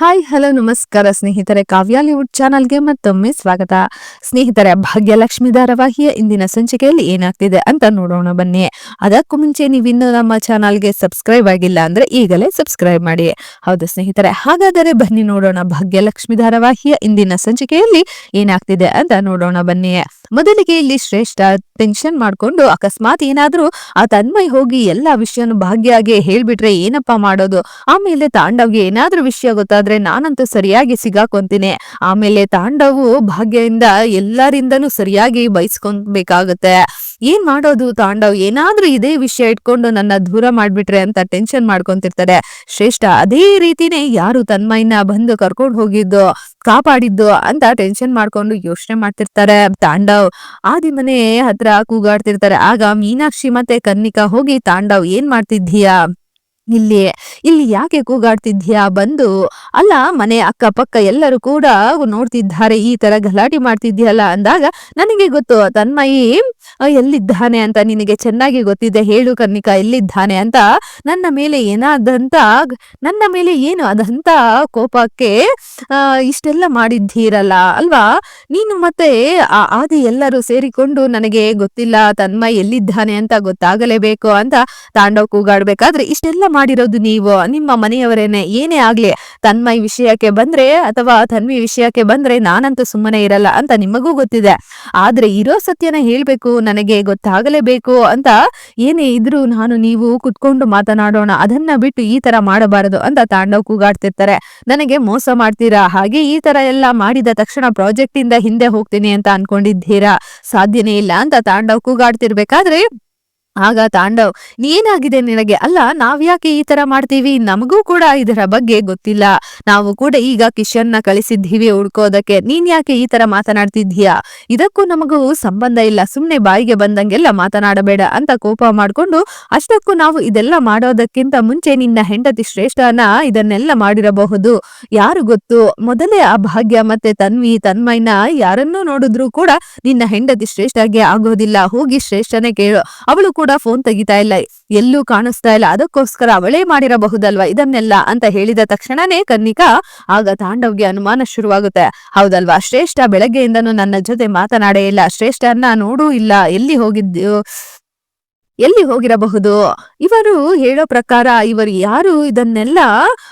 Hi, hello, ನಮಸ್ಕಾರ ಸ್ನೇಹಿತರೆ. ಕಾವ್ಯಾಲಿವುಡ್ ಚಾನಲ್ಗೆ ಮತ್ತೊಮ್ಮೆ ಸ್ವಾಗತ. ಸ್ನೇಹಿತರೆ, ಭಾಗ್ಯಲಕ್ಷ್ಮಿ ಧಾರಾವಾಹಿಯ ಇಂದಿನ ಸಂಚಿಕೆಯಲ್ಲಿ ಏನಾಗ್ತಿದೆ ಅಂತ ನೋಡೋಣ ಬನ್ನಿ. ಅದಕ್ಕೂ ಮುಂಚೆ ನೀವಿನ್ನೂ ನಮ್ಮ ಚಾನಲ್ಗೆ ಸಬ್ಸ್ಕ್ರೈಬ್ ಆಗಿಲ್ಲ ಅಂದ್ರೆ ಈಗಲೇ ಸಬ್ಸ್ಕ್ರೈಬ್ ಮಾಡಿ. ಹೌದು ಸ್ನೇಹಿತರೆ, ಹಾಗಾದರೆ ಬನ್ನಿ ನೋಡೋಣ ಭಾಗ್ಯಲಕ್ಷ್ಮಿ ಧಾರಾವಾಹಿಯ ಇಂದಿನ ಸಂಚಿಕೆಯಲ್ಲಿ ಏನಾಗ್ತಿದೆ ಅಂತ ನೋಡೋಣ ಬನ್ನಿ. ಮೊದಲಿಗೆ ಇಲ್ಲಿ ಶ್ರೇಷ್ಠ ಟೆನ್ಷನ್ ಮಾಡ್ಕೊಂಡು ಅಕಸ್ಮಾತ್ ಏನಾದ್ರೂ ಆ ತನ್ಮಯ್ ಹೋಗಿ ಎಲ್ಲಾ ವಿಷಯನು ಭಾಗ್ಯಾಗೆ ಹೇಳ್ಬಿಟ್ರೆ ಏನಪ್ಪಾ ಮಾಡೋದು? ಆಮೇಲೆ ತಾಂಡವ್ಗೆ ಏನಾದ್ರೂ ವಿಷಯ ಗೊತ್ತಾದ್ರೆ ನಾನಂತೂ ಸರಿಯಾಗಿ ಸಿಗಾಕೊಂತೀನಿ. ಆಮೇಲೆ ತಾಂಡವು ಭಾಗ್ಯದಿಂದ ಎಲ್ಲರಿಂದನೂ ಸರಿಯಾಗಿ ಬಯಸ್ಕೊಂಡ್ಬೇಕಾಗತ್ತೆ ಏನ್ ಮಾಡೋದು ತಾಂಡವ್? ಏನಾದ್ರೂ ಇದೇ ವಿಷಯ ಇಟ್ಕೊಂಡು ನನ್ನ ದೂರ ಮಾಡ್ಬಿಟ್ರೆ ಅಂತ ಟೆನ್ಷನ್ ಮಾಡ್ಕೊಂತಿರ್ತಾರೆ. ಶ್ರೇಷ್ಠ, ಅದೇ ರೀತಿನೇ ಯಾರು ತನ್ಮಯ್ನ ಬಂದು ಕರ್ಕೊಂಡು ಹೋಗಿದ್ದು? ಕಾಪಾಡಿದ್ದು ಅಂತ ಟೆನ್ಷನ್ ಮಾಡ್ಕೊಂಡು ಯೋಚನೆ ಮಾಡ್ತಿರ್ತಾರೆ. ತಾಂಡವ್ ಆದಿ ಮನೆ ಹತ್ರ ಕೂಗಾಡ್ತಿರ್ತಾರೆ. ಆಗ ಮೀನಾಕ್ಷಿ ಮತ್ತೆ ಕನ್ನಿಕಾ ಹೋಗಿ, ತಾಂಡವ್ ಏನ್ ಮಾಡ್ತಿದ್ದೀಯಾ? ಇಲ್ಲಿ ಇಲ್ಲಿ ಯಾಕೆ ಕೂಗಾಡ್ತಿದ್ಯಾ ಬಂದು ಅಲ್ಲ, ಮನೆ ಅಕ್ಕಪಕ್ಕ ಎಲ್ಲರೂ ಕೂಡ ನೋಡ್ತಿದ್ದಾರೆ. ಈ ತರ ಗಲಾಟೆ ಮಾಡ್ತಿದ್ಯಲ್ಲ ಅಂದಾಗ, ನನಗೆ ಗೊತ್ತು, ತನ್ಮಯಿ ಎಲ್ಲಿದ್ದಾನೆ ಅಂತ ನಿನಗೆ ಚೆನ್ನಾಗಿ ಗೊತ್ತಿದೆ ಹೇಳು ಕನ್ನಿಕಾ, ಎಲ್ಲಿದ್ದಾನೆ ಅಂತ. ನನ್ನ ಮೇಲೆ ಏನಾದಂತ, ನನ್ನ ಮೇಲೆ ಏನು ಅದಂತ ಕೋಪಕ್ಕೆ ಇಷ್ಟೆಲ್ಲ ಮಾಡಿದ್ದೀರಲ್ಲ ಅಲ್ವಾ? ನೀನು ಮತ್ತೆ ಆದಿ ಎಲ್ಲರೂ ಸೇರಿಕೊಂಡು ನನಗೆ ಗೊತ್ತಿಲ್ಲ, ತನ್ಮಯ್ ಎಲ್ಲಿದ್ದಾನೆ ಅಂತ ಗೊತ್ತಾಗಲೇಬೇಕು ಅಂತ ತಾಂಡವ ಕೂಗಾಡ್ಬೇಕಾದ್ರೆ ಇಷ್ಟೆಲ್ಲ ಮಾಡಿರೋದು ನೀವು. ನಿಮ್ಮ ಮನೆಯವರೇನೆ, ಏನೇ ಆಗ್ಲಿ, ತನ್ಮಯ್ ವಿಷಯಕ್ಕೆ ಬಂದ್ರೆ ಅಥವಾ ತನ್ವಿ ವಿಷಯಕ್ಕೆ ಬಂದ್ರೆ ನಾನಂತೂ ಸುಮ್ಮನೆ ಇರಲ್ಲ ಅಂತ ನಿಮಗೂ ಗೊತ್ತಿದೆ. ಆದ್ರೆ ಇರೋ ಸತ್ಯನ ಹೇಳ್ಬೇಕು ನನಗೆ ಗೊತ್ತಾಗಲೇಬೇಕು ಅಂತ ಏನೇ ಇದ್ರೂ ನಾನು ನೀವು ಕುತ್ಕೊಂಡು ಮಾತನಾಡೋಣ, ಅದನ್ನ ಬಿಟ್ಟು ಈ ತರ ಮಾಡಬಾರದು ಅಂತ ತಾಂಡವ್ ಕೂಗಾಡ್ತಿರ್ತಾರೆ. ನನಗೆ ಮೋಸ ಮಾಡ್ತೀರಾ? ಹಾಗೆ ಈ ತರ ಎಲ್ಲ ಮಾಡಿದ ತಕ್ಷಣ ಪ್ರಾಜೆಕ್ಟ್ ಇಂದ ಹಿಂದೆ ಹೋಗ್ತೀನಿ ಅಂತ ಅನ್ಕೊಂಡಿದ್ದೀರಾ? ಸಾಧ್ಯನೇ ಇಲ್ಲ ಅಂತ ತಾಂಡವ್ ಕೂಗಾಡ್ತಿರ್ಬೇಕಾದ್ರೆ ಆಗ ತಾಂಡವ್ ಏನಾಗಿದೆ ನಿನಗೆ ಅಲ್ಲ, ನಾವ್ಯಾಕೆ ಈ ತರ ಮಾಡ್ತೀವಿ? ನಮಗೂ ಕೂಡ ಇದರ ಬಗ್ಗೆ ಗೊತ್ತಿಲ್ಲ. ನಾವು ಕೂಡ ಈಗ ಕಿಶನ್ನ ಕಳಿಸಿದ್ದೀವಿ ಹುಡ್ಕೋದಕ್ಕೆ. ನೀನ್ ಯಾಕೆ ಈ ತರ ಮಾತನಾಡ್ತಿದ್ದೀಯಾ? ಇದಕ್ಕೂ ನಮಗೂ ಸಂಬಂಧ ಇಲ್ಲ. ಸುಮ್ನೆ ಬಾಯಿಗೆ ಬಂದಂಗೆಲ್ಲ ಮಾತನಾಡಬೇಡ ಅಂತ ಕೋಪ ಮಾಡ್ಕೊಂಡು, ಅಷ್ಟಕ್ಕೂ ನಾವು ಇದೆಲ್ಲ ಮಾಡೋದಕ್ಕಿಂತ ಮುಂಚೆ ನಿನ್ನ ಹೆಂಡತಿ ಶ್ರೇಷ್ಠನ ಇದನ್ನೆಲ್ಲ ಮಾಡಿರಬಹುದು. ಯಾರು ಗೊತ್ತು? ಮೊದಲೇ ಆ ಭಾಗ್ಯ ಮತ್ತೆ ತನ್ವಿ, ತನ್ಮಯ್ನ ಯಾರನ್ನೂ ನೋಡಿದ್ರು ಕೂಡ ನಿನ್ನ ಹೆಂಡತಿ ಶ್ರೇಷ್ಠಗೆ ಆಗೋದಿಲ್ಲ. ಹೋಗಿ ಶ್ರೇಷ್ಠನೇ ಕೇಳು. ಅವಳು ಫೋನ್ ತೆಗಿತಾ ಇಲ್ಲ. ಎಲ್ಲೂ ಕಾಣಿಸ್ತಾ ಇಲ್ಲ. ಅದಕ್ಕೋಸ್ಕರ ಅವಳೇ ಮಾಡಿರಬಹುದಲ್ವಾ? ಇದನ್ನೆಲ್ಲ ಅಂತ ಹೇಳಿದ ತಕ್ಷಣನೇ ಕನ್ನಿಕಾ ಆಗ ತಾಂಡವ್ಗೆ ಅನುಮಾನ ಶುರುವಾಗುತ್ತೆ. ಹೌದಲ್ವಾ? ಶ್ರೇಷ್ಠ ಬೆಳಗ್ಗೆಯಿಂದನೂ ನನ್ನ ಜೊತೆ ಮಾತನಾಡೇ ಇಲ್ಲ. ಶ್ರೇಷ್ಠನ್ನ ನೋಡೂ ಇಲ್ಲ. ಎಲ್ಲಿ ಹೋಗಿದ್ದು ಎಲ್ಲಿ ಹೋಗಿರಬಹುದು? ಇವರು ಹೇಳೋ ಪ್ರಕಾರ ಇವರು ಯಾರು? ಇದನ್ನೆಲ್ಲ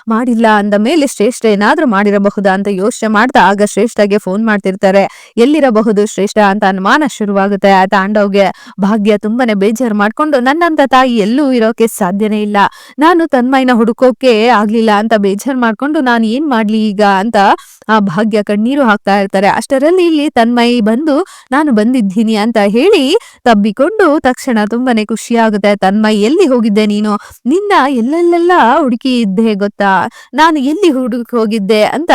ಮಾಡಿಲ್ಲ ಅಂದ ಮೇಲೆ ಶ್ರೇಷ್ಠ ಏನಾದ್ರೂ ಮಾಡಿರಬಹುದಾ ಅಂತ ಯೋಚನೆ ಮಾಡ್ತಾ ಆಗ ಶ್ರೇಷ್ಠಗೆ ಫೋನ್ ಮಾಡ್ತಿರ್ತಾರೆ. ಎಲ್ಲಿರಬಹುದು ಶ್ರೇಷ್ಠ ಅಂತ ಅನುಮಾನ ಶುರುವಾಗುತ್ತೆ. ಆ ತಾಂಡವ್ಗೆ ಭಾಗ್ಯ ತುಂಬಾನೇ ಬೇಜಾರು ಮಾಡ್ಕೊಂಡು ನನ್ನಂತ ತಾಯಿ ಎಲ್ಲೂ ಇರೋಕೆ ಸಾಧ್ಯನೇ ಇಲ್ಲ. ನಾನು ತನ್ಮಯನ ಹುಡುಕೋಕೆ ಆಗ್ಲಿಲ್ಲ ಅಂತ ಬೇಜಾರ್ ಮಾಡ್ಕೊಂಡು ನಾನು ಏನ್ ಮಾಡ್ಲಿ ಈಗ ಅಂತ ಆ ಭಾಗ್ಯ ಕಣ್ಣೀರು ಹಾಕ್ತಾ ಇರ್ತಾರೆ. ಅಷ್ಟರಲ್ಲಿ ಇಲ್ಲಿ ತನ್ಮಯಿ ಬಂದು, ನಾನು ಬಂದಿದ್ದೀನಿ ಅಂತ ಹೇಳಿ ತಬ್ಬಿಕೊಂಡು ತಕ್ಷಣ ತುಂಬಾನೇ ಖುಷಿ ಆಗುತ್ತೆ ತನ್ಮಯ್, ಎಲ್ಲಿ ಹೋಗಿದ್ದೆ ನೀನು? ನಿನ್ನ ಎಲ್ಲೆಲ್ಲೆಲ್ಲ ಹುಡುಕಿ ಇದ್ದೆ ಗೊತ್ತಾ? ನಾನು ಎಲ್ಲಿ ಹುಡುಕಿ ಹೋಗಿದ್ದೆ? ಅಂತ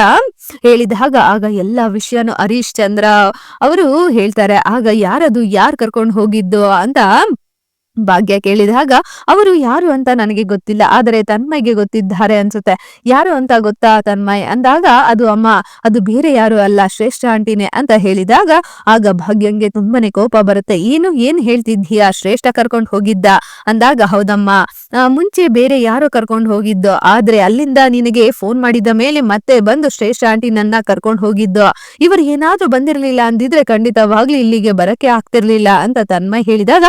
ಹೇಳಿದಾಗ ಆಗ ಎಲ್ಲಾ ವಿಷಯನು ಹರೀಶ್ ಚಂದ್ರ ಅವರು ಹೇಳ್ತಾರೆ. ಆಗ ಯಾರದು, ಯಾರ್ ಕರ್ಕೊಂಡು ಹೋಗಿದ್ದು? ಅಂತ ಭಾಗ್ಯ ಕೇಳಿದಾಗ ಅವರು ಯಾರು ಅಂತ ನನಗೆ ಗೊತ್ತಿಲ್ಲ, ಆದರೆ ತನ್ಮಯ್ಗೆ ಗೊತ್ತಿದ್ದಾರೆ ಅನ್ಸುತ್ತೆ. ಯಾರು ಅಂತ ಗೊತ್ತಾ ತನ್ಮಯ್? ಅಂದಾಗ ಅದು ಅಮ್ಮ, ಅದು ಬೇರೆ ಯಾರು ಅಲ್ಲ, ಶ್ರೇಷ್ಠ ಆಂಟಿನೇ ಅಂತ ಹೇಳಿದಾಗ ಆಗ ಭಾಗ್ಯಂಗೆ ತುಂಬಾನೇ ಕೋಪ ಬರುತ್ತೆ. ಏನು, ಏನ್ ಹೇಳ್ತಿದ್ದೀಯಾ ಶ್ರೇಷ್ಠ ಕರ್ಕೊಂಡು ಹೋಗಿದ್ದ? ಅಂದಾಗ ಹೌದಮ್ಮ ಮುಂಚೆ ಬೇರೆ ಯಾರೋ ಕರ್ಕೊಂಡು ಹೋಗಿದ್ದು, ಆದ್ರೆ ಅಲ್ಲಿಂದ ನಿನಗೆ ಫೋನ್ ಮಾಡಿದ ಮೇಲೆ ಮತ್ತೆ ಬಂದು ಶ್ರೇಷ್ಠ ಆಂಟಿ ನನ್ನ ಕರ್ಕೊಂಡು ಹೋಗಿದ್ದು. ಇವರು ಏನಾದ್ರೂ ಬಂದಿರ್ಲಿಲ್ಲ ಅಂದಿದ್ರೆ ಖಂಡಿತವಾಗ್ಲೂ ಇಲ್ಲಿಗೆ ಬರಕ್ಕೆ ಆಗ್ತಿರ್ಲಿಲ್ಲ ಅಂತ ತನ್ಮಯ್ ಹೇಳಿದಾಗ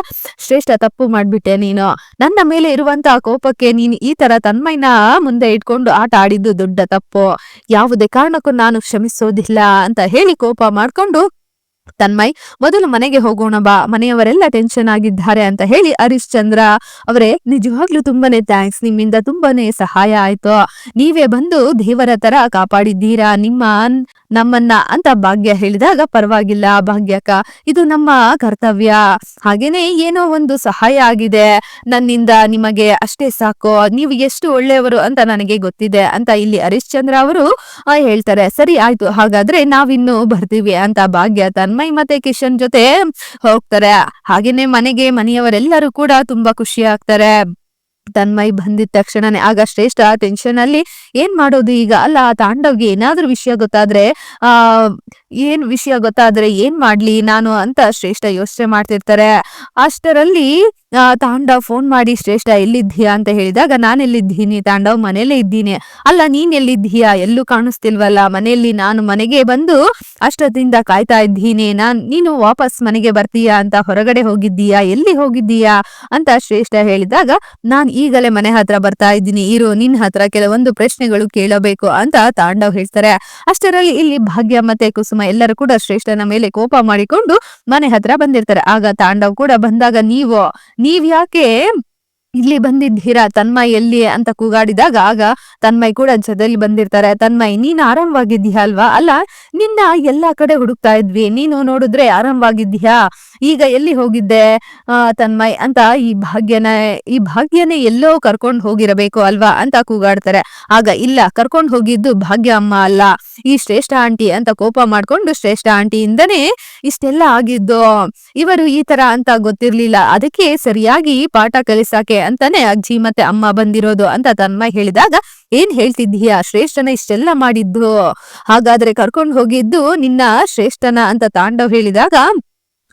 ಶ್ರೇಷ್ಠ ತಪ್ಪು ಮಾಡ್ಬಿಟ್ಟೆ ನೀನು. ನನ್ನ ಮೇಲೆ ಇರುವಂತ ಕೋಪಕ್ಕೆ ನೀನು ಈ ತರ ತನ್ಮೈನ ಮುಂದೆ ಇಟ್ಕೊಂಡು ಆಟ ಆಡಿದ್ದು ದೊಡ್ಡ ತಪ್ಪು. ಯಾವುದೇ ಕಾರಣಕ್ಕೂ ನಾನು ಕ್ಷಮಿಸೋದಿಲ್ಲ ಅಂತ ಹೇಳಿ ಕೋಪ ಮಾಡ್ಕೊಂಡು, ತನ್ಮಯ್, ಮೊದಲು ಮನೆಗೆ ಹೋಗೋಣ ಬಾ. ಮನೆಯವರೆಲ್ಲ ಟೆನ್ಷನ್ ಆಗಿದ್ದಾರೆ ಅಂತ ಹೇಳಿ ಹರೀಶ್ ಚಂದ್ರ ಅವರೇ, ನಿಜವಾಗ್ಲೂ ತುಂಬಾನೇ ಥ್ಯಾಂಕ್ಸ್ ನಿಮ್ಮಿಂದ ತುಂಬಾನೇ ಸಹಾಯ ಆಯ್ತು. ನೀವೇ ಬಂದು ದೇವರ ತರ ಕಾಪಾಡಿದ್ದೀರಾ? ನಿಮ್ಮ ನಮ್ಮನ್ನ ಅಂತ ಭಾಗ್ಯ ಹೇಳಿದಾಗ ಪರವಾಗಿಲ್ಲ ಭಾಗ್ಯಕ್ಕ, ಇದು ನಮ್ಮ ಕರ್ತವ್ಯ. ಹಾಗೇನೆ ಏನೋ ಒಂದು ಸಹಾಯ ಆಗಿದೆ. ನನ್ನಿಂದ ನಿಮಗೆ ಅಷ್ಟೇ ಸಾಕು. ನೀವು ಎಷ್ಟು ಒಳ್ಳೆಯವರು ಅಂತ ನನಗೆ ಗೊತ್ತಿದೆ ಅಂತ ಇಲ್ಲಿ ಹರಿಶ್ಚಂದ್ರ ಅವರು ಹೇಳ್ತಾರೆ. ಸರಿ, ಆಯ್ತು. ಹಾಗಾದ್ರೆ ನಾವಿನ್ನು ಬರ್ತೀವಿ ಅಂತ ಭಾಗ್ಯ ತನ್ಮಯ್ ಮತ್ತೆ ಕಿಶನ್ ಜೊತೆ ಹೋಗ್ತಾರೆ. ಹಾಗೇನೆ ಮನೆಗೆ ಮನೆಯವರೆಲ್ಲರೂ ಕೂಡ ತುಂಬಾ ಖುಷಿ ಆಗ್ತಾರೆ. ತನ್ಮಯ್ ಬಂದಿದ ತಕ್ಷಣನೇ ಆಗ ಶ್ರೇಷ್ಠ ಟೆನ್ಷನ್ ಅಲ್ಲಿ ಏನ್ ಮಾಡೋದು ಈಗ? ಅಲ್ಲ ತಾಂಡವ್ಗೆ ಏನಾದ್ರೂ ವಿಷಯ ಗೊತ್ತಾದ್ರೆ, ಆ ಏನ್ ವಿಷಯ ಗೊತ್ತಾದ್ರೆ ಏನ್ ಮಾಡ್ಲಿ ನಾನು ಅಂತ ಶ್ರೇಷ್ಠ ಯೋಚನೆ ಮಾಡ್ತಿರ್ತಾರೆ. ಅಷ್ಟರಲ್ಲಿ ತಾಂಡವ್ ಫೋನ್ ಮಾಡಿ, ಶ್ರೇಷ್ಠ, ಎಲ್ಲಿದ್ದೀಯಾ? ಅಂತ ಹೇಳಿದಾಗ ನಾನ್ ಎಲ್ಲಿದ್ದೀನಿ ತಾಂಡವ್? ಮನೇಲೆ ಇದ್ದೀನಿ. ಅಲ್ಲ, ನೀನ್ ಎಲ್ಲಿದ್ದೀಯಾ? ಎಲ್ಲೂ ಕಾಣಿಸ್ತಿಲ್ವಲ್ಲ? ಮನೆಯಲ್ಲಿ ನಾನು ಮನೆಗೆ ಬಂದು ಅಷ್ಟದಿಂದ ಕಾಯ್ತಾ ಇದ್ದೀನಿ. ನಾನ್, ನೀನು ವಾಪಸ್ ಮನೆಗೆ ಬರ್ತೀಯಾ ಅಂತ, ಹೊರಗಡೆ ಹೋಗಿದ್ದೀಯಾ? ಎಲ್ಲಿ ಹೋಗಿದ್ದೀಯಾ? ಅಂತ ಶ್ರೇಷ್ಠ ಹೇಳಿದಾಗ, ನಾನ್ ಈಗಲೇ ಮನೆ ಹತ್ರ ಬರ್ತಾ ಇದ್ದೀನಿ. ಇರು, ನಿನ್ ಹತ್ರ ಕೆಲವೊಂದು ಪ್ರಶ್ನೆಗಳು ಕೇಳಬೇಕು ಅಂತ ತಾಂಡವ್ ಹೇಳ್ತಾರೆ. ಅಷ್ಟರಲ್ಲಿ ಇಲ್ಲಿ ಭಾಗ್ಯ ಮತ್ತೆ ಕುಸುಮ ಎಲ್ಲರೂ ಕೂಡ ಶ್ರೇಷ್ಠನ ಮೇಲೆ ಕೋಪ ಮಾಡಿಕೊಂಡು ಮನೆ ಹತ್ರ ಬಂದಿರ್ತಾರೆ. ಆಗ ತಾಂಡವ್ ಕೂಡ ಬಂದಾಗ ನೀವು, ನೀವ್ ಯಾಕೆ ಇಲ್ಲಿ ಬಂದಿದ್ದೀರಾ ತನ್ಮಯ್ ಎಲ್ಲಿ ಅಂತ ಕೂಗಾಡಿದಾಗ, ಆಗ ತನ್ಮಯ್ ಕೂಡ ಜೊತೆಲಿ ಬಂದಿರ್ತಾರೆ. ತನ್ಮಯ್ ನೀನ್ ಆರಾಮವಾಗಿದ್ದೀಯಾ ಅಲ್ವಾ ಅಲ್ಲ, ನಿನ್ನ ಎಲ್ಲಾ ಕಡೆ ಹುಡುಕ್ತಾ ಇದ್ವಿ. ನೀನು ನೋಡಿದ್ರೆ ಆರಾಮವಾಗಿದ್ದೀಯಾ? ಈಗ ಎಲ್ಲಿ ಹೋಗಿದ್ದೆ? ಆ, ತನ್ಮಯ್ ಅಂತ ಈ ಭಾಗ್ಯನ, ಈ ಭಾಗ್ಯನೇ ಎಲ್ಲೋ ಕರ್ಕೊಂಡು ಹೋಗಿರಬೇಕು ಅಲ್ವಾ ಅಂತ ಕೂಗಾಡ್ತಾರೆ. ಆಗ ಇಲ್ಲ, ಕರ್ಕೊಂಡು ಹೋಗಿದ್ದು ಭಾಗ್ಯ ಅಮ್ಮ ಅಲ್ಲ. ಈ ಶ್ರೇಷ್ಠ ಆಂಟಿ ಅಂತ ಕೋಪ ಮಾಡ್ಕೊಂಡು ಶ್ರೇಷ್ಠ ಆಂಟಿಯಿಂದನೇ ಇಷ್ಟೆಲ್ಲ ಆಗಿದ್ದು, ಇವರು ಈ ತರ ಅಂತ ಗೊತ್ತಿರ್ಲಿಲ್ಲ. ಅದಕ್ಕೆ ಸರಿಯಾಗಿ ಪಾಠ ಕಲಿಸಾಕೆ ಅಂತಾನೆ ಅಜ್ಜಿ ಮತ್ತೆ ಅಮ್ಮ ಬಂದಿರೋದು ಅಂತ ತನ್ಮಯ್ ಹೇಳಿದಾಗ, ಏನ್ ಹೇಳ್ತಿದ್ದೀಯಾ? ಶ್ರೇಷ್ಠನ ಇಷ್ಟೆಲ್ಲ ಮಾಡಿದ್ದು. ಹಾಗಾದ್ರೆ ಕರ್ಕೊಂಡು ಹೋಗಿದ್ದು ನಿನ್ನ ಶ್ರೇಷ್ಠನ ಅಂತ ತಾಂಡವ್ ಹೇಳಿದಾಗ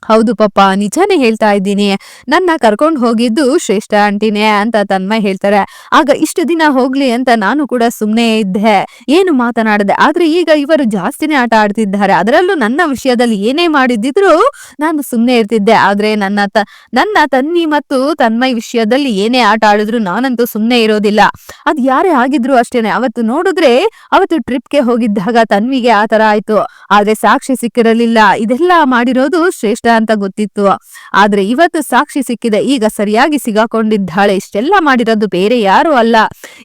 ಹೌದು ಪಪ್ಪ ನಿಜಾನೇ ಹೇಳ್ತಾ ಇದ್ದೀನಿ. ನನ್ನ ಕರ್ಕೊಂಡು ಹೋಗಿದ್ದು ಶ್ರೇಷ್ಠ ಆಂಟಿನೇ ಅಂತ ತನ್ಮಯ್ ಹೇಳ್ತಾರೆ. ಆಗ ಇಷ್ಟು ದಿನ ಹೋಗ್ಲಿ ಅಂತ ನಾನು ಕೂಡ ಸುಮ್ನೆ ಇದ್ದೆ. ಏನು ಮಾತನಾಡದೆ, ಆದ್ರೆ ಈಗ ಇವರು ಜಾಸ್ತಿನೇ ಆಟ ಆಡ್ತಿದ್ದಾರೆ. ಅದರಲ್ಲೂ ನನ್ನ ವಿಷಯದಲ್ಲಿ ಏನೇ ಮಾಡಿದ್ರು ನಾನು ಸುಮ್ನೆ ಇರ್ತಿದ್ದೆ. ಆದ್ರೆ ನನ್ನ ತ, ನನ್ನ ತನ್ನಿ ಮತ್ತು ತನ್ಮಯ್ ವಿಷಯದಲ್ಲಿ ಏನೇ ಆಟ ಆಡಿದ್ರು ನಾನಂತೂ ಸುಮ್ನೆ ಇರೋದಿಲ್ಲ. ಅದ್ ಯಾರೇ ಆಗಿದ್ರು ಅಷ್ಟೇನೆ. ಅವತ್ತು ನೋಡಿದ್ರೆ, ಅವತ್ತು ಟ್ರಿಪ್ಗೆ ಹೋಗಿದ್ದಾಗ ತನ್ವಿಗೆ ಆ ತರ ಆಯ್ತು. ಆದ್ರೆ ಸಾಕ್ಷಿ ಸಿಕ್ಕಿರಲಿಲ್ಲ. ಇದೆಲ್ಲ ಮಾಡಿರೋದು ಶ್ರೇಷ್ಠ ಅಂತ ಗೊತ್ತಿತ್ತು. ಆದ್ರೆ ಇವತ್ತು ಸಾಕ್ಷಿ ಸಿಕ್ಕಿದೆ. ಈಗ ಸರಿಯಾಗಿ ಸಿಗಾಕೊಂಡಿದ್ದಾಳೆ. ಇಷ್ಟೆಲ್ಲ ಮಾಡಿರೋದು ಬೇರೆ ಯಾರು ಅಲ್ಲ.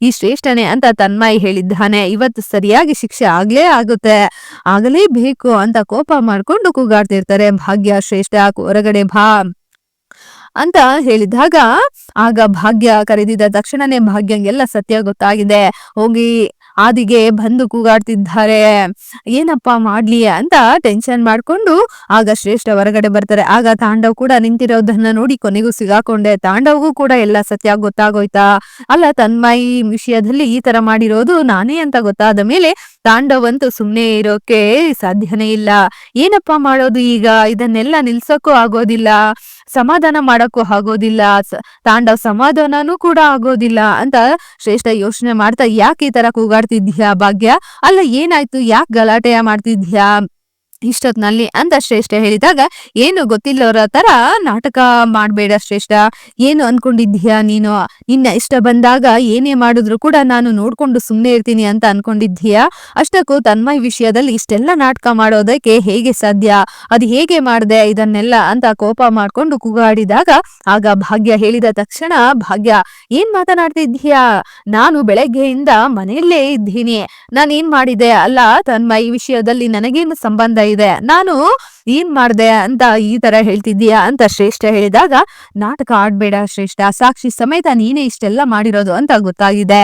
ಈ ಶ್ರೇಷ್ಠನೇ ಅಂತ ತನ್ಮಯಿ ಹೇಳಿದ್ದಾನೆ. ಇವತ್ತು ಸರಿಯಾಗಿ ಶಿಕ್ಷೆ ಆಗ್ಲೇ ಆಗುತ್ತೆ. ಆಗಲೇಬೇಕು ಅಂತ ಕೋಪ ಮಾಡ್ಕೊಂಡು ಕೂಗಾಡ್ತಿರ್ತಾರೆ. ಭಾಗ್ಯ, ಶ್ರೇಷ್ಠ ಹೊರಗಡೆ ಬಾ ಅಂತ ಹೇಳಿದಾಗ, ಆಗ ಭಾಗ್ಯ ಕರೆದಿದ್ದ ತಕ್ಷಣನೇ ಭಾಗ್ಯಂಗೆಲ್ಲ ಸತ್ಯ ಗೊತ್ತಾಗಿದೆ. ಹೋಗಿ ಆದಿಗೆ ಬಂದು ಕೂಗಾಡ್ತಿದ್ದಾರೆ. ಏನಪ್ಪ ಮಾಡ್ಲಿ ಅಂತ ಟೆನ್ಷನ್ ಮಾಡ್ಕೊಂಡು ಆಗ ಶ್ರೇಷ್ಠ ಹೊರಗಡೆ ಬರ್ತಾರೆ. ಆಗ ತಾಂಡವ್ ಕೂಡ ನಿಂತಿರೋದನ್ನ ನೋಡಿ ಕೊನೆಗೂ ಸಿಗಾಕೊಂಡೆ. ತಾಂಡವ್ಗೂ ಕೂಡ ಎಲ್ಲ ಸತ್ಯ ಗೊತ್ತಾಗೋಯ್ತಾ? ಅಲ್ಲ, ತನ್ಮಯಿ ವಿಷಯದಲ್ಲಿ ಈ ತರ ಮಾಡಿರೋದು ನಾನೇ ಅಂತ ಗೊತ್ತಾದ ಮೇಲೆ ತಾಂಡವ್ ಅಂತೂ ಸುಮ್ನೆ ಇರೋಕೆ ಸಾಧ್ಯನೇ ಇಲ್ಲ. ಏನಪ್ಪ ಮಾಡೋದು ಈಗ? ಇದನ್ನೆಲ್ಲ ನಿಲ್ಸಕ್ಕೂ ಆಗೋದಿಲ್ಲ. ಸಮಾಧಾನ ಮಾಡಕ್ಕೂ ಆಗೋದಿಲ್ಲ ತಾಂಡವ್ ಸಮಾಧಾನನೂ ಕೂಡ ಆಗೋದಿಲ್ಲ ಅಂತ ಶ್ರೇಷ್ಠ ಯೋಚನೆ ಮಾಡ್ತಾ, ಯಾಕೆ ಈ ತರ ಕೂಗಾಡ್ತಿದ್ಯಾ ಭಾಗ್ಯ? ಅಲ್ಲ ಏನಾಯ್ತು? ಯಾಕೆ ಗಲಾಟೆಯ ಮಾಡ್ತಿದ್ಯಾ? ಇಷ್ಟೊತ್ನಲ್ಲಿ ಅಂತ ಶ್ರೇಷ್ಠ ಹೇಳಿದಾಗ, ಏನು ಗೊತ್ತಿಲ್ಲವರ ತರ ನಾಟಕ ಮಾಡಬೇಡ ಶ್ರೇಷ್ಠ. ಏನು ಅನ್ಕೊಂಡಿದ್ಯಾ ನೀನು? ನಿನ್ನ ಇಷ್ಟ ಬಂದಾಗ ಏನೇ ಮಾಡಿದ್ರು ಕೂಡ ನಾನು ನೋಡ್ಕೊಂಡು ಸುಮ್ಮನೆ ಇರ್ತೀನಿ ಅಂತ ಅನ್ಕೊಂಡಿದ್ಯಾ ಅಷ್ಟಕ್ಕೂ ತನ್ಮಯ್ ವಿಷಯದಲ್ಲಿ ಇಷ್ಟೆಲ್ಲ ನಾಟಕ ಮಾಡೋದಕ್ಕೆ ಹೇಗೆ ಸಾಧ್ಯ? ಅದು ಹೇಗೆ ಮಾಡ್ದೆ ಇದನ್ನೆಲ್ಲ? ಅಂತ ಕೋಪ ಮಾಡ್ಕೊಂಡು ಕೂಗಾಡಿದಾಗ, ಆಗ ಭಾಗ್ಯ ಹೇಳಿದ ತಕ್ಷಣ, ಭಾಗ್ಯ, ಏನ್ ಮಾತನಾಡ್ತಿದ್ಯಾ ನಾನು ಬೆಳಗ್ಗೆಯಿಂದ ಮನೆಯಲ್ಲೇ ಇದ್ದೀನಿ. ನಾನು ಏನ್ ಮಾಡಿದೆ? ಅಲ್ಲ, ತನ್ಮಯ್ ವಿಷಯದಲ್ಲಿ ನನಗೇನು ಸಂಬಂಧ ಇದೆ. ನಾನು ಏನ್ ಮಾಡ್ದೆ ಅಂತ ಈ ತರ ಹೇಳ್ತಿದ್ದೀಯಾ ಅಂತ ಶ್ರೇಷ್ಠ ಹೇಳಿದಾಗ, ನಾಟಕ ಆಡ್ಬೇಡ ಶ್ರೇಷ್ಠ, ಸಾಕ್ಷಿ ಸಮೇತ ನೀನೇ ಇಷ್ಟೆಲ್ಲ ಮಾಡಿರೋದು ಅಂತ ಗೊತ್ತಾಗಿದೆ.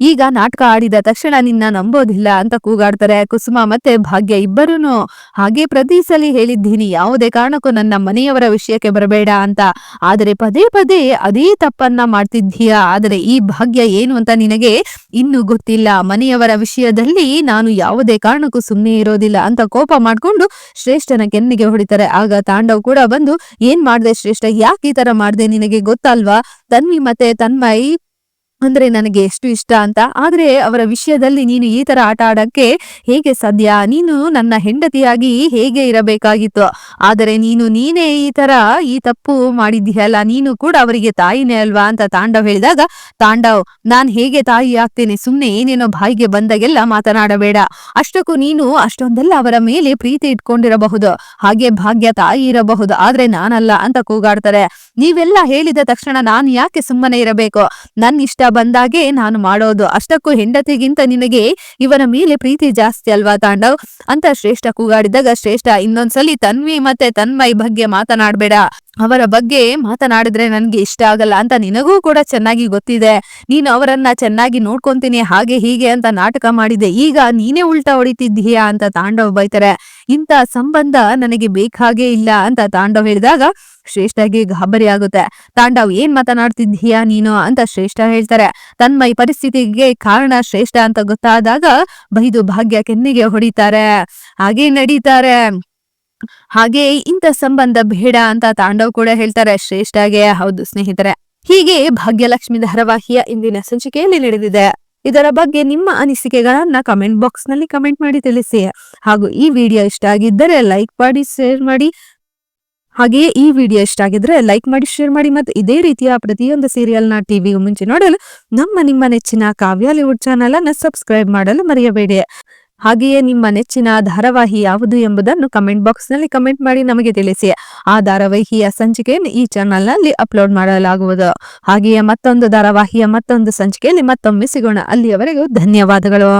ಈಗ ನಾಟಕ ಆಡಿದ ತಕ್ಷಣ ನಿನ್ನ ನಂಬೋದಿಲ್ಲ ಅಂತ ಕೂಗಾಡ್ತಾರೆ ಕುಸುಮ ಮತ್ತೆ ಭಾಗ್ಯ ಇಬ್ಬರೂನು. ಹಾಗೆ ಪ್ರತಿ ಸಲ ಹೇಳಿದ್ದೀನಿ, ಯಾವುದೇ ಕಾರಣಕ್ಕೂ ನನ್ನ ಮನೆಯವರ ವಿಷಯಕ್ಕೆ ಬರಬೇಡ ಅಂತ. ಆದರೆ ಪದೇ ಪದೇ ಅದೇ ತಪ್ಪನ್ನ ಮಾಡ್ತಿದ್ದೀಯಾ. ಆದರೆ ಈ ಭಾಗ್ಯ ಏನು ಅಂತ ನಿನಗೆ ಇನ್ನು ಗೊತ್ತಿಲ್ಲ. ಮನೆಯವರ ವಿಷಯದಲ್ಲಿ ನಾನು ಯಾವುದೇ ಕಾರಣಕ್ಕೂ ಸುಮ್ಮನೆ ಇರೋದಿಲ್ಲ ಅಂತ ಕೋಪ ಮಾಡ್ಕೊಂಡು ಶ್ರೇಷ್ಠನ ಕೆನ್ನಿಗೆ ಹೊಡಿತಾರೆ. ಆಗ ತಾಂಡವ್ ಕೂಡ ಬಂದು, ಏನ್ ಮಾಡ್ದೆ ಶ್ರೇಷ್ಠ? ಯಾಕೆ ಈ ತರ ಮಾಡ್ದೆ? ನಿನಗೆ ಗೊತ್ತಲ್ವಾ? ತನ್ವಿ ಮತ್ತೆ ತನ್ಮಯ್ ಅಂದ್ರೆ ನನಗೆ ಎಷ್ಟು ಇಷ್ಟ ಅಂತ. ಆದ್ರೆ ಅವರ ವಿಷಯದಲ್ಲಿ ನೀನು ಈ ತರ ಆಟ ಆಡಕ್ಕೆ ಹೇಗೆ ಸಾಧ್ಯ? ನೀನು ನನ್ನ ಹೆಂಡತಿಯಾಗಿ ಹೇಗೆ ಇರಬೇಕಾಗಿತ್ತು? ಆದರೆ ನೀನು ನೀನೇ ಈ ತರ ಈ ತಪ್ಪು ಮಾಡಿದ್ಯಲ್ಲ ನೀನು ಕೂಡ ಅವರಿಗೆ ತಾಯಿನೇ ಅಲ್ವಾ ಅಂತ ತಾಂಡವ್ ಹೇಳಿದಾಗ, ತಾಂಡವ್, ನಾನ್ ಹೇಗೆ ತಾಯಿ ಆಗ್ತೇನೆ? ಸುಮ್ನೆ ಏನೇನೋ ಬಾಯಿಗೆ ಬಂದಾಗೆಲ್ಲ ಮಾತನಾಡಬೇಡ. ಅಷ್ಟಕ್ಕೂ ನೀನು ಅಷ್ಟೊಂದೆಲ್ಲ ಅವರ ಮೇಲೆ ಪ್ರೀತಿ ಇಟ್ಕೊಂಡಿರಬಹುದು. ಹಾಗೆ ಭಾಗ್ಯ ತಾಯಿ ಇರಬಹುದು. ಆದ್ರೆ ನಾನಲ್ಲ ಅಂತ ಕೂಗಾಡ್ತಾರೆ. ನೀವೆಲ್ಲ ಹೇಳಿದ ತಕ್ಷಣ ನಾನು ಯಾಕೆ ಸುಮ್ಮನೆ ಇರಬೇಕು? ನನ್ನ ಇಷ್ಟ ಬಂದಾಗೆ ನಾನು ಮಾಡೋದು. ಅಷ್ಟಕ್ಕೂ ಹೆಂಡತಿಗಿಂತ ನಿನಗೆ ಇವನ ಮೇಲೆ ಪ್ರೀತಿ ಜಾಸ್ತಿ ಅಲ್ವಾ ತಾಂಡವ್? ಅಂತ ಶ್ರೇಷ್ಠ ಕೂಗಾಡಿದಾಗ ಶ್ರೇಷ್ಠ ಇನ್ನೊಂದ್ಸಲಿ ತನ್ವಿ ಮತ್ತೆ ತನ್ಮಯ್ ಬಗ್ಗೆ ಮಾತನಾಡ್ಬೇಡ. ಅವರ ಬಗ್ಗೆ ಮಾತನಾಡಿದ್ರೆ ನನ್ಗೆ ಇಷ್ಟ ಆಗಲ್ಲ ಅಂತ ನಿನಗೂ ಕೂಡ ಚೆನ್ನಾಗಿ ಗೊತ್ತಿದೆ. ನೀನು ಅವರನ್ನ ಚೆನ್ನಾಗಿ ನೋಡ್ಕೊಂತೀನಿ, ಹಾಗೆ ಹೀಗೆ ಅಂತ ನಾಟಕ ಮಾಡಿದೆ. ಈಗ ನೀನೇ ಉಲ್ಟಾ ಹೊಡಿತಿದ್ದೀಯಾ ಅಂತ ತಾಂಡವ್ ಬೈತಾರೆ. ಇಂಥ ಸಂಬಂಧ ನನಗೆ ಬೇಕಾಗೇ ಇಲ್ಲ ಅಂತ ತಾಂಡವ್ ಹೇಳಿದಾಗ ಶ್ರೇಷ್ಠಗೆ ಗಾಬರಿ ಆಗುತ್ತೆ. ತಾಂಡವ್ ಏನ್ ಮಾತನಾಡ್ತಿದ್ದೀಯಾ ನೀನು ಅಂತ ಶ್ರೇಷ್ಠ ಹೇಳ್ತಾರೆ. ತನ್ಮೈ ಪರಿಸ್ಥಿತಿಗೆ ಕಾರಣ ಶ್ರೇಷ್ಠ ಅಂತ ಗೊತ್ತಾದಾಗ ಬೈದು ಭಾಗ್ಯ ಕೆನ್ನಿಗೆ ಹೊಡಿತಾರೆ. ಹಾಗೆ ನಡೀತಾರೆ. ಹಾಗೆ ಇಂಥ ಸಂಬಂಧ ಬೇಡ ಅಂತ ತಾಂಡವ್ ಕೂಡ ಹೇಳ್ತಾರೆ ಶ್ರೇಷ್ಠಗೆ. ಹೌದು ಸ್ನೇಹಿತರೆ. ಹೀಗೆ ಭಾಗ್ಯಲಕ್ಷ್ಮಿ ಧಾರಾವಾಹಿಯ ಇಂದಿನ ಸಂಚಿಕೆಯಲ್ಲಿ ನಡೆದಿದೆ. ಇದರ ಬಗ್ಗೆ ನಿಮ್ಮ ಅನಿಸಿಕೆಗಳನ್ನ ಕಮೆಂಟ್ ಬಾಕ್ಸ್ನಲ್ಲಿ ಕಮೆಂಟ್ ಮಾಡಿ ತಿಳಿಸಿ. ಹಾಗೂ ಈ ವಿಡಿಯೋ ಇಷ್ಟ ಆಗಿದ್ದರೆ ಲೈಕ್ ಮಾಡಿ, ಶೇರ್ ಮಾಡಿ. ಹಾಗೆಯೇ ಈ ವಿಡಿಯೋ ಇಷ್ಟ ಆಗಿದ್ರೆ ಲೈಕ್ ಮಾಡಿ, ಶೇರ್ ಮಾಡಿ ಮತ್ತೆ ಇದೇ ರೀತಿಯ ಪ್ರತಿಯೊಂದು ಸೀರಿಯಲ್ನ ಟಿವಿ ಮುಂಚೆ ನೋಡಲು ನಮ್ಮ ನಿಮ್ಮ ನೆಚ್ಚಿನ ಕಾವ್ಯಾಲಿವುಡ್ ಚಾನಲ್ ಅನ್ನು ಸಬ್ಸ್ಕ್ರೈಬ್ ಮಾಡಲು ಮರೆಯಬೇಡಿ. ಹಾಗೆಯೇ ನಿಮ್ಮ ನೆಚ್ಚಿನ ಧಾರಾವಾಹಿ ಯಾವುದು ಎಂಬುದನ್ನು ಕಮೆಂಟ್ ಬಾಕ್ಸ್ನಲ್ಲಿ ಕಮೆಂಟ್ ಮಾಡಿ ನಮಗೆ ತಿಳಿಸಿ. ಆ ಧಾರಾವಾಹಿಯ ಸಂಚಿಕೆಯನ್ನು ಈ ಚಾನಲ್ನಲ್ಲಿ ಅಪ್ಲೋಡ್ ಮಾಡಲಾಗುವುದು. ಹಾಗೆಯೇ ಮತ್ತೊಂದು ಧಾರಾವಾಹಿಯ ಮತ್ತೊಂದು ಸಂಚಿಕೆಯಲ್ಲಿ ಮತ್ತೊಮ್ಮೆ ಸಿಗೋಣ. ಅಲ್ಲಿಯವರೆಗೂ ಧನ್ಯವಾದಗಳು.